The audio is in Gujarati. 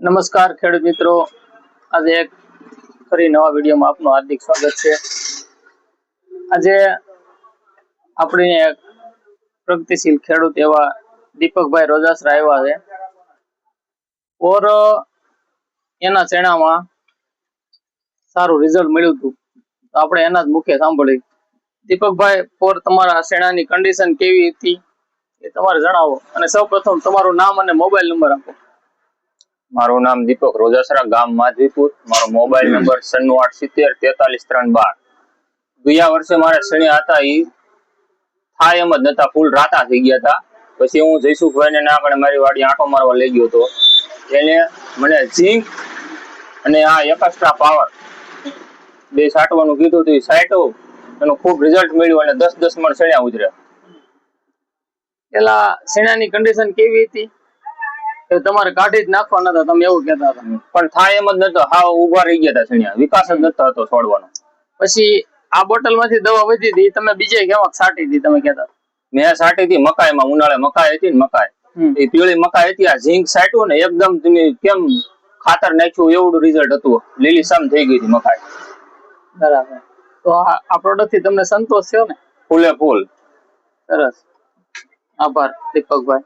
નમસ્કાર ખેડૂત મિત્રો. આજે એક ફરી નવા વિડીયોમાં આપનું હાર્દિક સ્વાગત છે. આજે આપણી એક પ્રગતિશીલ ખેડૂત એવા દીપકભાઈ રોજાસરા આવ્યા છે. ઓર એના ચેણામાં સારું રિઝલ્ટ મળ્યું હતું. આપણે એના જ મુખ્ય સાંભળી. દીપકભાઈ ફોર તમારા શેણાની કન્ડિશન કેવી હતી એ તમારે જણાવો. અને સૌપ્રથમ તમારું નામ અને મોબાઈલ નંબર આપો. મારું નામ દીપક રોજાસરા ગામ માધવીપુર. મારો મોબાઈલ નંબર સન્નું આઠ સિત્તેર તેતાલીસ ત્રણ બાર. ગયા વર્ષે મારે શણ્યા હતા એ થાય એમ જ નતા ફૂલ રાતા થઈ ગયા હતા પછી હું જયસુખભાઈ ને ના આપણે મારી વાડી આંટો મારવા લઈ ગયો હતો એને મને ઝીંક અને આ એકસ્ટ્રા પાવર બે સાટવાનું કીધું હતું સાઈટો એનું ખૂબ રિઝલ્ટ મળ્યું અને દસ દસ મણ શણ્યા ઉતર્યા પેલા શેણાની કન્ડિશન કેવી હતી? તમારે કાઢી જ નાખવાના હતા તમે એવું કહેતા હતા. પણ થાય એમ જ નતો હા ઊભા રહી ગયા હતા વિકાસ જ નતો હતો છોડવાનો. પછી આ બોટલમાંથી દવા વધી હતી તમે બીજે કેવાક સાટી હતી તમે કહેતા હતા. મેં સાટી હતી મકાઈમાં ઉનાળે મકાઈ હતી ને મકાઈ. એ પીળી મકાઈ હતી આ ઝીંક સાટ્યું ને એકદમ તમે કેમ ખાતર નાખ્યું એવું રિઝલ્ટ હતું. લીલી સમ થઈ ગઈ હતી મકાઈ. બરાબર. તો આ પ્રોડક્ટથી તમને સંતોષ થયો ને? ફૂલે ફૂલ. સરસ. આભાર દીપકભાઈ.